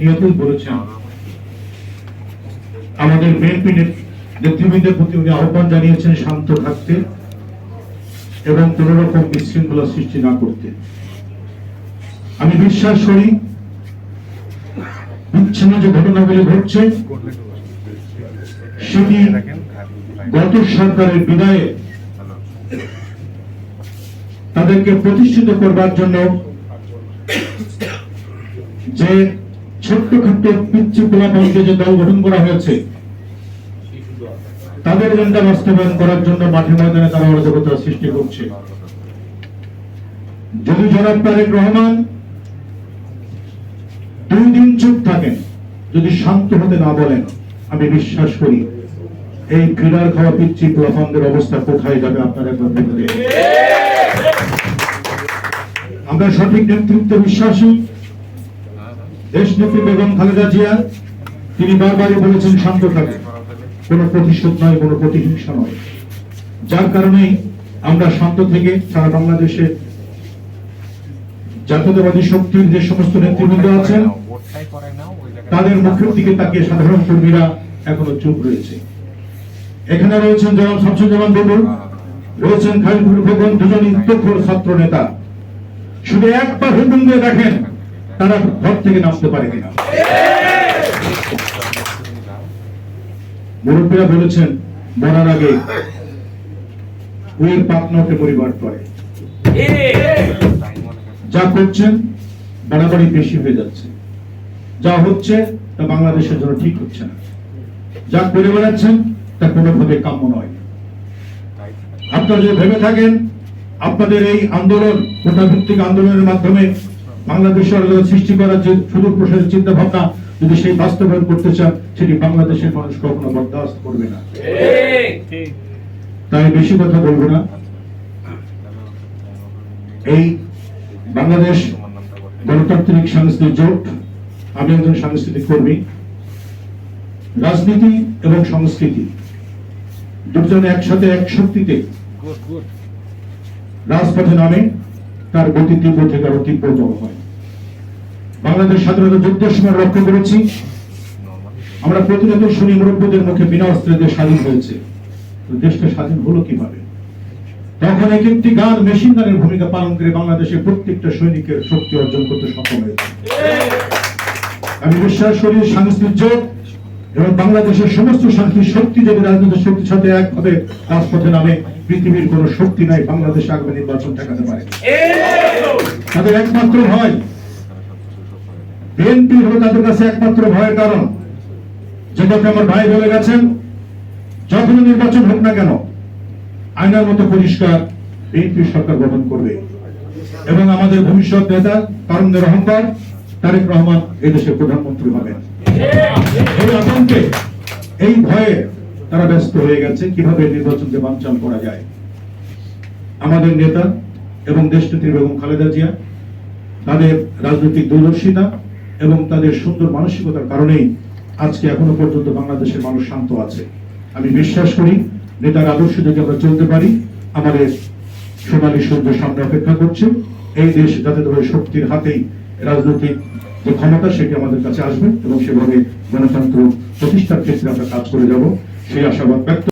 নিয়তই বলেছেন আমাদের বিএনপি নেতৃবৃন্দের প্রতি উনি আহ্বান জানিয়েছেন শান্ত থাকতে এবং কোন রকম বিশৃঙ্খলা সৃষ্টি না করতে। আমি বিশ্বাস করি, বিচ্ছিন্ন যে ঘটনাগুলি ঘটছে, সেটি গত সরকারের বিদায়ে তাদেরকে প্রতিষ্ঠিত করবার জন্য যে ছোট্ট খাট্ট পিচ্ছি পোলাপানকে যে দল গঠন করা হয়েছে। তাদের এজেন্ডা বাস্তবায়ন করার জন্য মাঠে ময়দানে তারা অরাজকতা সৃষ্টি করছে যদি জনাব তারেক রহমান দুই দিন চুপ থাকেন, যদি শান্ত হতে না বলেন, আমি বিশ্বাস করি এই ক্রীড়ার খাওয়া পিচ্ছি পোলাপানদের অবস্থা কোথায় যাবে আপনারা একবার ভেবে আমরা সঠিক নেতৃত্বে বিশ্বাসী দেশ নেত্রী বেগম খালেদা জিয়া, তিনি বারবারই বলেছেন শান্ত থাকে কোনো প্রতিশোধ নয়, কোনো প্রতিহিংসা নয়। যার কারণেই আমরা শান্ত থেকে সারা বাংলাদেশে জাতীয়তাবাদী শক্তির যে সমস্ত নেতৃবৃন্দ আছেন, তাদের মুখের দিকে তাকিয়ে সাধারণ কর্মীরা এখনও চুপ রয়েছে। এখানে রয়েছেন জনাব শামসুজ্জামান বলুন রয়েছেন খালিদুর খোকন দুজনই তথ্য ছাত্র নেতা শুধু একবার হুকুম দিয়ে দেখেন তারা ঘর থেকে নামতে পারে কিনা? মুরব্বীরা বলেছেন, মরার আগে উয়ের পাতনাকে পরিবার করে। যা করছেন, বাড়াবাড়ি বেশি হয়ে যাচ্ছে। যা হচ্ছে, তা বাংলাদেশের জন্য ঠিক হচ্ছে না। যা করে বেড়াচ্ছেন, তা কোনোভাবে কাম্য নয়। আপনারা যদি ভেবে থাকেন, আপনাদের এই আন্দোলন কোটা ভিত্তিক আন্দোলনের মাধ্যমে বাংলাদেশের সৃষ্টি করার যে সুদূর প্রসারের চিন্তা ভাবনা যদি সেই বাস্তবায়ন করতে চান সেটি বাংলাদেশের মানুষ কখনো বরদাস্ত করবে না। তাই বেশি কথা বলব না। এই বাংলাদেশ গণতান্ত্রিক সাংস্কৃতিক জোট আমি একজন সাংস্কৃতিক কর্মী। রাজনীতি এবং সংস্কৃতি দুজনে একসাথে এক শক্তিতে রাজপথে নামে। তার গতি তীব্র থেকে আরও তীব্রতর হয়। বাংলাদেশ স্বাধীনতা যুদ্ধের সময় লক্ষ্য করেছি। আমরা প্রতিনিয়ত শুনি মুরব্বীদের মুখে বিনা অস্ত্রে দেশ স্বাধীন হয়েছে। তো দেশটা স্বাধীন হলো কীভাবে? তখন এক একটি গান মেশিন গানের ভূমিকা পালন করে বাংলাদেশের প্রত্যেকটা সৈনিকের শক্তি অর্জন করতে সক্ষম হয়েছে। আমি বিশ্বাস করি সাংস্কৃতিক জোট এবং বাংলাদেশের সমস্ত সাংস্কৃতিক শক্তি যদি রাজনৈতিক শক্তির সাথে একভাবে রাজপথে নামে পৃথিবীর কোন শক্তি নাই বাংলাদেশ আগামী নির্বাচন ঠেকাতে পারে তাদের একমাত্র ভয়। বিএনপি হলো তাদের কাছে একমাত্র ভয়ের কারণ। যেটাকে আমার ভাই বলে গেছেন যখন নির্বাচন হোক না কেন আয়নার মতো পরিষ্কার বিএনপি সরকার গঠন করবে। এবং আমাদের ভবিষ্যৎ নেতা তারুণ্যের অহংকার তারেক রহমান এদেশের প্রধানমন্ত্রী হবেন। এই আতঙ্কে এই ভয়ে তারা ব্যস্ত হয়ে গেছে, কীভাবে নির্বাচনকে বানচাল করা যায়? আমাদের নেতা এবং দেশনেত্রী বেগম খালেদা জিয়া, তাদের রাজনৈতিক দূরদর্শিতা এবং তাদের সুন্দর মানসিকতার কারণেই আজকে এখনও পর্যন্ত বাংলাদেশের মানুষ শান্ত আছে। আমি বিশ্বাস করি, নেতার আদর্শ যদি আমরা চলতে পারি, আমাদের সোনালী সূর্য সামনে অপেক্ষা করছে। এই দেশ যাতে ধরে শক্তির হাতেই রাজনৈতিক যে ক্ষমতা, সেটি আমাদের কাছে আসবে এবং সেভাবে গণতন্ত্র প্রতিষ্ঠার ক্ষেত্রে আমরা কাজ করে যাব। সেই আশাবাদ ব্যক্ত